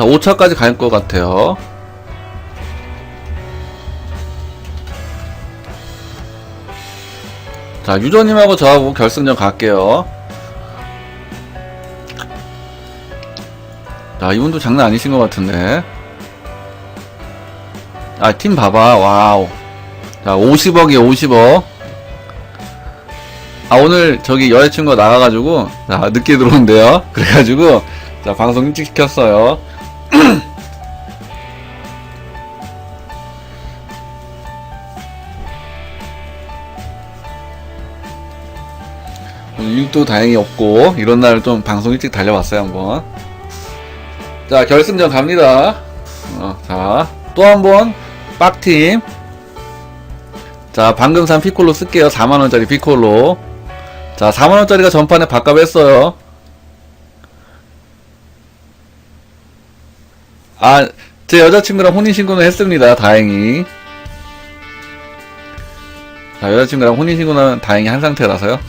자, 5차까지 갈 것 같아요. 자, 유저님하고 저하고 결승전 갈게요. 자, 이분도 장난 아니신 것 같은데. 아, 팀 봐봐. 와우. 자, 50억이에요, 50억. 아, 오늘 저기 여자친구가 나가가지고, 자, 늦게 들어온대요. 그래가지고, 자, 방송 일찍 시켰어요. 오늘 일도 다행히 없고, 이런 날 좀 방송 일찍 달려봤어요, 한번. 자, 결승전 갑니다. 어, 자, 또 한 번, 빡팀. 자, 방금 산 피콜로 쓸게요. 4만원짜리 피콜로. 자, 4만원짜리가 전판에 바값했어요. 아, 제 여자친구랑 혼인신고는 했습니다. 다행히. 자, 여자친구랑 혼인신고는 다행히 한 상태라서요.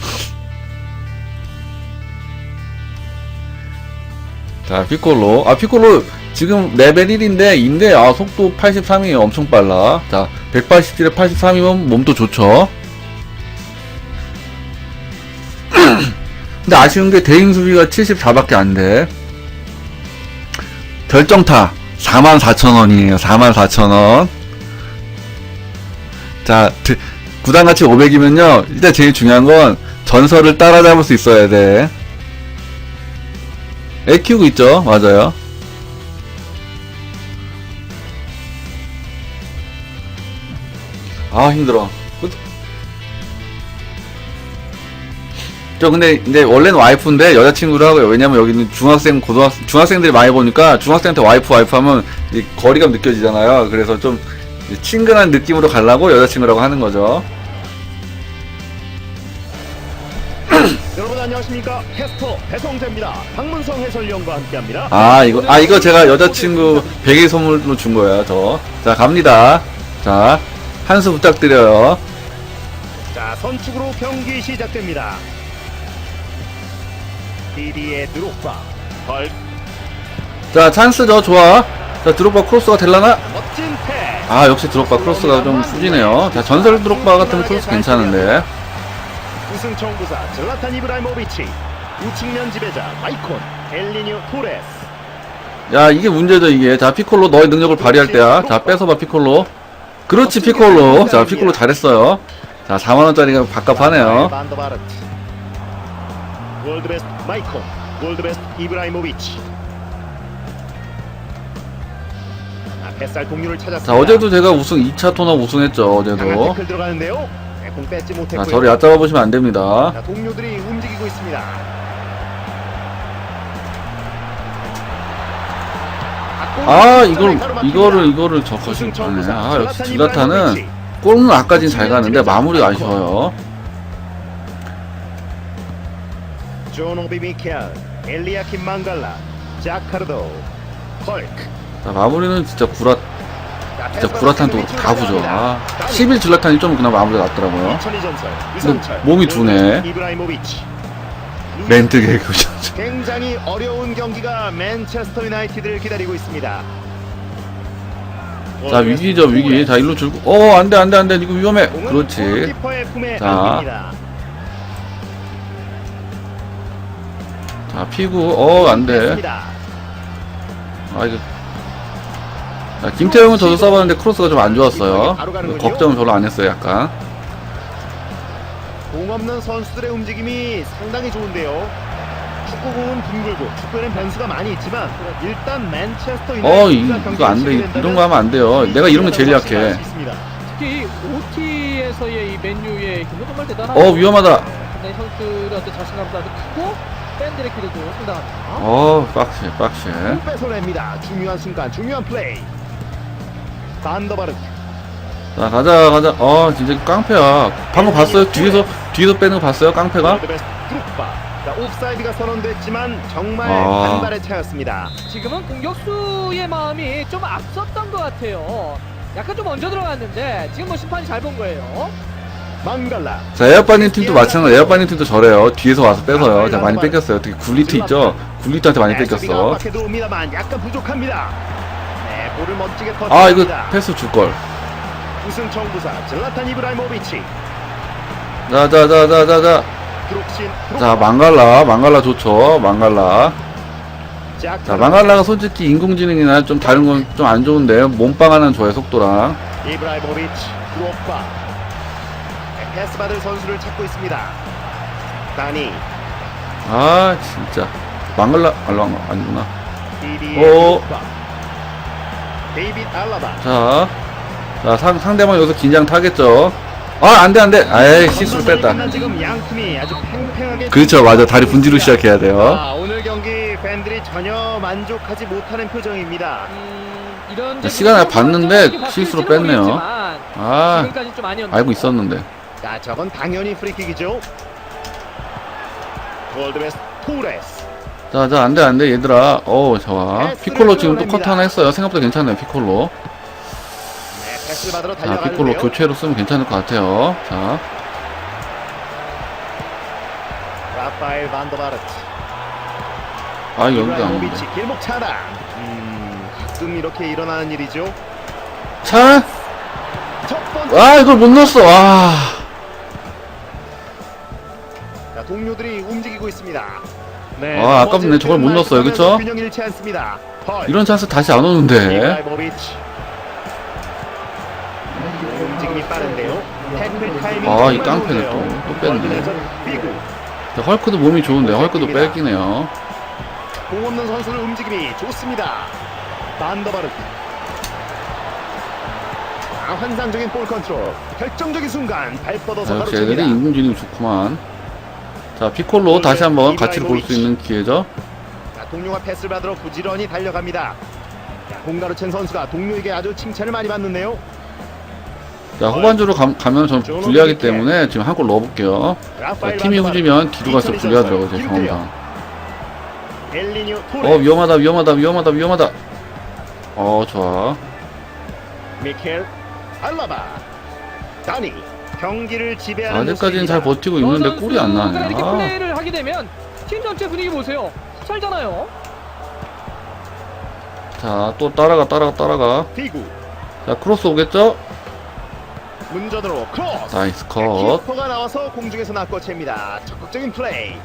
자, 피콜로. 아, 피콜로 지금 레벨 1인데, 인데, 아, 속도 83이 엄청 빨라. 자, 187에 83이면 몸도 좋죠. 근데 아쉬운 게 대인 수비가 74밖에 안 돼. 결정타 44,000원이에요. 44,000원. 자, 드- 구단 가치 500이면요. 일단 제일 중요한 건 전설을 따라잡을 수 있어야 돼. 애 키우고 있죠? 맞아요. 아, 힘들어. 저 근데 이제 원래는 와이프인데 여자친구로 하고요. 왜냐면 여기는 중학생, 고등학생, 중학생들이 많이 보니까 중학생한테 와이프, 와이프 하면 이 거리감 느껴지잖아요. 그래서 좀 친근한 느낌으로 가려고 여자친구라고 하는 거죠. 여러분 안녕하십니까 캐스터 배성재입니다 박문성 해설위원과 함께합니다 아, 이거, 아, 이거 제가 여자친구 베개 선물로 준 거예요, 저. 자, 갑니다. 자, 한 수 부탁드려요. 자 선축으로 경기 시작됩니다 디디의 드롭바 헐 자, 찬스죠, 좋아. 자, 드롭바 크로스가 될라나? 멋진 패 아, 역시 드롭바 크로스가 좀 수지네요. 자, 전설 드롭바 같은 크로스 괜찮은데. 우승 청부사 zel라탄 이브라이모비치 우측면 지배자 마이콘 엘리뉴 토레스 야, 이게 문제죠, 이게. 자, 피콜로 너의 능력을 발휘할 때야. 자, 뺏어봐, 피콜로. 그렇지, 피콜로. 자, 피콜로 잘했어요. 자, 4만원짜리가 밥값하네요. 반더바르트 월드베스트 마이콘 월드베스트 이브라이모비치 아, 뱃살 동료를 찾았습니다 자, 어제도 제가 우승, 2차 토너 우승했죠, 강한 어제도. 태클 들어가는데요. 네, 공 뺏지 자, 못했고요. 저를 얕잡아 보시면 안 됩니다. 자, 동료들이 움직이고 있습니다. 아, 이걸, 이거를, 이거를 저것이 하네. 아, 역시 질라타는 골은 아까진 잘 가는데 마무리가 아쉬워요. 존 오비 미켈, 엘리아킴 망갈라, 자카르도, 헐크. 자, 마무리는 진짜 구라, 자, 진짜 구라탄도 다 부죠. 아, 나갑니다. 11 질라탄이 좀 그나마 마무리가 낫더라고요. 2002 전설, 근데 몸이 두네. 멘트 개그죠. 굉장히 어려운 경기가 맨체스터 유나이티드를 기다리고 있습니다. 자, 위기죠, 위기. 자, 일로 줄고. 어, 안 돼, 안 돼, 안 돼. 이거 위험해. 그렇지. 자. 자, 피구. 어, 안 돼. 됐습니다. 아, 이거. 자, 김태형은 저도 써봤는데 크로스가 좀 안 좋았어요. 걱정은 별로 안 했어요, 약간. 공 없는 선수들의 움직임이 상당히 좋은데요. 축구공은 둥글고 축구에는 변수가 많이 있지만 일단 맨체스터 어, 이, 이거 안 돼. 시작된다면 이런 거 하면 안 돼요. 내가 이런 건 제일 약해. 특히 OT에서의 이 맨유의 정말 대단하고 어, 위험하다. 네, 선수들의 어떤 자신감도 아주 크고 기대도 상당합니다. 어, 빡세, 빡세. 공 뺏어냅니다. 중요한 순간 중요한 플레이. 반더바르 자, 가자, 가자. 어, 진짜 깡패야. 방금 봤어요? 뒤에서, 뒤에서 빼는 거 봤어요? 깡패가? 드록바. 자, 옵사이드가 선언됐지만 정말 아. 한 발의 차였습니다. 지금은 공격수의 마음이 좀 앞섰던 것 같아요. 약간 좀 먼저 들어갔는데 지금 뭐 심판이 잘 본 거예요. 자, 에어빠님 팀도 마찬가지. 에어빠님 팀도 저래요. 뒤에서 와서 뺏어요. 자, 많이 뺏겼어요. 특히 굴리트 있죠? 굴리트한테 많이 뺏겼어. 네. 아, 이거 패스 줄걸. 우승 청부사 질라탄 이브라이모비치. 자, 자, 자, 자, 자, 자. 드록신. 자, 망갈라. 망갈라 좋죠. 망갈라. 자, 망갈라가 솔직히 인공지능이나 좀 다른 건 좀 안 좋은데, 몸빵 하는 저의 속도랑. 패스 받을 선수를 찾고 있습니다. 다니. 아, 진짜. 망갈라, 알라, 아니구나. 오. 데이빗 알라바. 자, 자 상, 상대방 여기서 긴장 타겠죠. 아, 안 돼, 안 돼. 아이, 실수를 뺐다. 지금 양 팀이 아주 팽팽하게 그렇죠, 맞아. 다리 분지로 시작해야 돼요. 아, 오늘 경기 팬들이 전혀 만족하지 못하는 표정입니다. 음, 시간을 봤는데 실수로 뺐네요. 아, 지금까지 좀 아니었는데. 알고 있었는데. 자, 저건 당연히 프리킥이죠. 골드베스트 토레스. 자, 자, 안 돼, 안 돼, 얘들아. 어우, 좋아. 피콜로 지금 또 커트 하나 했어요. 생각보다 괜찮네요, 피콜로. 네, 자. 피콜로 교체로 쓰면 괜찮을 것 같아요. 자, 라파엘 반더바르트. 아, 여기도 안 오네. 길목 차단. 음, 가끔 이렇게 일어나는 일이죠. 차? 아, 이걸 못 넣었어. 아. 자, 동료들이 움직이고 있습니다. 네. 아, 아깝네. 저걸 못 넣었어요. 그쵸? 균형 잃지 않습니다. 헐. 이런 찬스 다시 안 오는데. 이브라이모비치. 움직임이 빠른데요. 태클 타이밍 아, 이 깡패는. 또- 또 뺐네. 비구. 자, 헐크도 몸이 좋은데, 헐크도 뺏기네요. 공 없는 선수를 움직임이 좋습니다. 반더바르트. 아, 환상적인 볼 컨트롤. 결정적인 순간 발 뻗어서 자, 바로 역시 애들이 칩니다. 인공지능 좋구만. 자, 피콜로 다시 한번 가치를 볼 수 있는 기회죠. 자, 동료가 패스를 받으러 부지런히 달려갑니다. 자, 공가로 챈 선수가 동료에게 아주 칭찬을 많이 받는데요. 자, 후반주로 가, 가면 전 불리하기 때문에 지금 한 골 넣어볼게요. 자, 팀이. 후지면 뒤로 갈수록 불리하더라고요, 제 경험상. 어. 위험하다, 위험하다, 위험하다, 위험하다. 어, 좋아. 미켈 알라바. 다니. 경기를 지배하는 아직까지는 잘. 버티고 있는데 골이 안 선수가 나네. 이렇게 아, 플레이를 하게 되면 팀 전체 분위기 보세요. 살잖아요. 자, 또 따라가, 따라가, 따라가. 자, 크로스 오겠죠? 문전으로 크로스. 나이스 컷. 키퍼가 나와서 공중에서 낚고챕니다. 적극적인 플레이.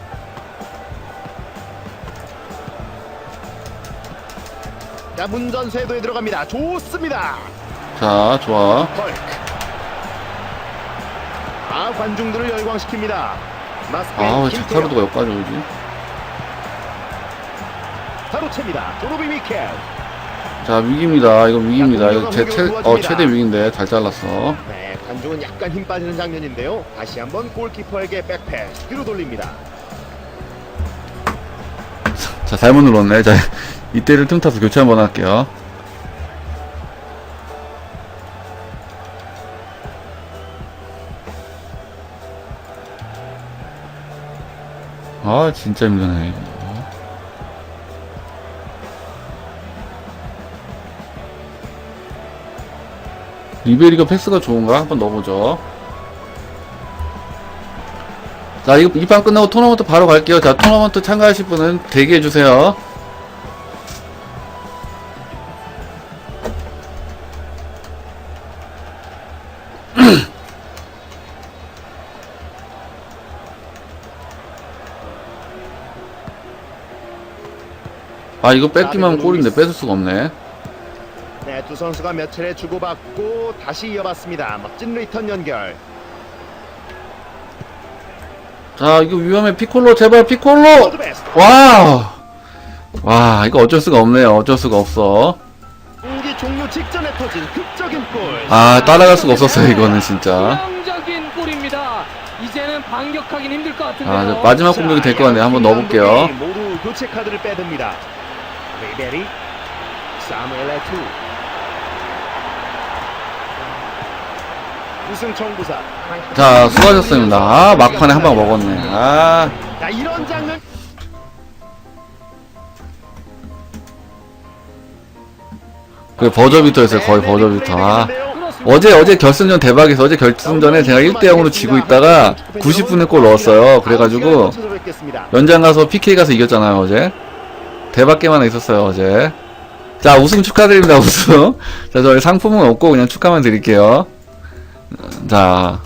자 문전 쇄도에 들어갑니다. 좋습니다. 자, 좋아. 헐크. 아 관중들을 열광시킵니다. 아, 자카르도가 여기까지 오지? 바로 챕니다. 조로비 미켈. 자, 위기입니다. 이거 위기입니다. 이거 제 최, 어, 최대 위기인데 잘 잘랐어. 네, 관중은 약간 힘 빠지는 장면인데요. 다시 한번 골키퍼에게 백패스 뒤로 돌립니다. 자, 잘못 눌렀네. 자, 이때를 틈타서 교체 한번 할게요. 아, 진짜 힘드네. 리베리가 패스가 좋은가? 한번 넣어보죠. 자, 이거 이판 끝나고 토너먼트 바로 갈게요. 자, 토너먼트 참가하실 분은 대기해주세요. 아, 이거 뺏기만 골인데 뺏을 수가 없네. 네, 두 선수가 몇 차례 주고받고 다시 이어봤습니다. 멋진 리턴 연결. 자, 이거 위험해. 피콜로, 제발, 피콜로! 골드베스트. 와! 와, 이거 어쩔 수가 없네요. 어쩔 수가 없어. 경기 종료 직전에 터진 극적인 골. 아, 따라갈 수가 없었어요, 이거는 진짜. 골입니다. 이제는 반격하긴 힘들 것 같은데요. 아, 저 마지막 공격이 될 것 같네요. 한번 넣어볼게요. 모두 교체 카드를 빼듭니다. 리베리, 사무엘 에투. 우승 청 부사. 자, 수고하셨습니다. 아, 막판에 한 방 먹었네. 아. 자, 이런 장면. 그 버저비터였어요. 거의 버저비터. 아. 어제 어제 결승전 대박에서 어제 결승전에 제가 1대 0으로 지고 있다가 90분에 골 넣었어요. 그래가지고. 연장 가서 PK 가서 이겼잖아요 어제. 대박 게임 하나 있었어요 어제. 자 우승 축하드립니다 우승. 자 저희 상품은 없고 그냥 축하만 드릴게요. 자,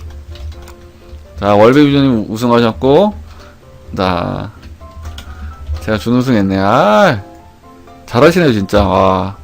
자 월베비전님 우승하셨고, 자 제가 준우승 했네. 아 잘하시네요 진짜. 와.